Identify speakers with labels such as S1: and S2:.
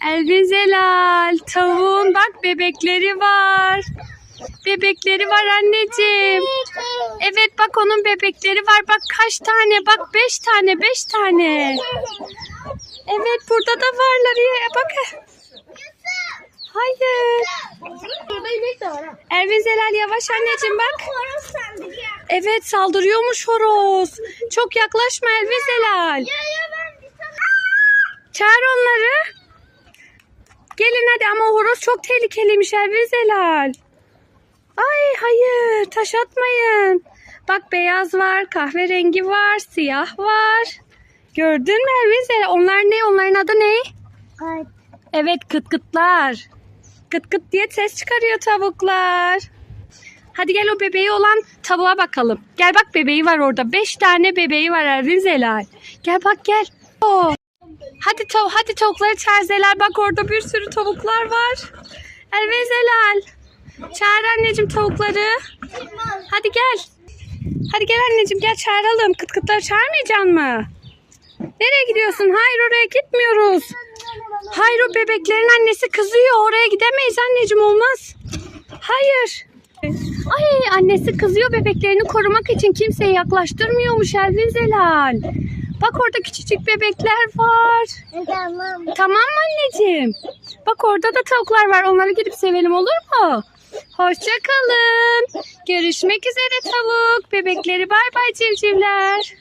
S1: Elvin Zelal tavuğun bak bebekleri var. Bebekleri var anneciğim. Evet bak onun bebekleri var. Bak kaç tane? Bak beş tane, beş tane. Evet burada da varlar. Ya, bak. Hayır.
S2: Burada inek de var ha.
S1: Elvin Zelal yavaş anneciğim bak. Evet saldırıyormuş horoz. Çok yaklaşma Elvin Zelal. Çağır onları. Gelin hadi ama horoz çok tehlikeliymiş Elvin Zelal. Ay hayır taş atmayın. Bak beyaz var, kahverengi var, siyah var. Gördün mü Elvin Zelal? Onlar ne? Onların adı ne?
S2: Ay.
S1: Evet kıt kıtlar. Kıt kıt diye ses çıkarıyor tavuklar. Hadi gel o bebeği olan tavuğa bakalım. Gel bak bebeği var orada. Beş tane bebeği var Elvin Zelal. Gel bak gel. Oo. Hadi tav hadi tavukları çağır Zelal. Bak orada bir sürü tavuklar var. Elvin Zelal. Çağır anneciğim tavukları. Hadi gel. Hadi gel anneciğim gel çağıralım. Kıt kıtları çağırmayacaksın mı? Nereye gidiyorsun? Hayır oraya gitmiyoruz. Hayır o bebeklerin annesi kızıyor. Oraya gidemeyiz anneciğim olmaz. Hayır. Ay annesi kızıyor bebeklerini korumak için kimseyi yaklaştırmıyormuş Elvin Zelal. Bak orada küçücük bebekler var.
S2: Tamam.
S1: Tamam mı anneciğim? Bak orada da tavuklar var. Onları gidip sevelim olur mu? Hoşça kalın. Görüşmek üzere tavuk. Bebekleri bay bay civcivler.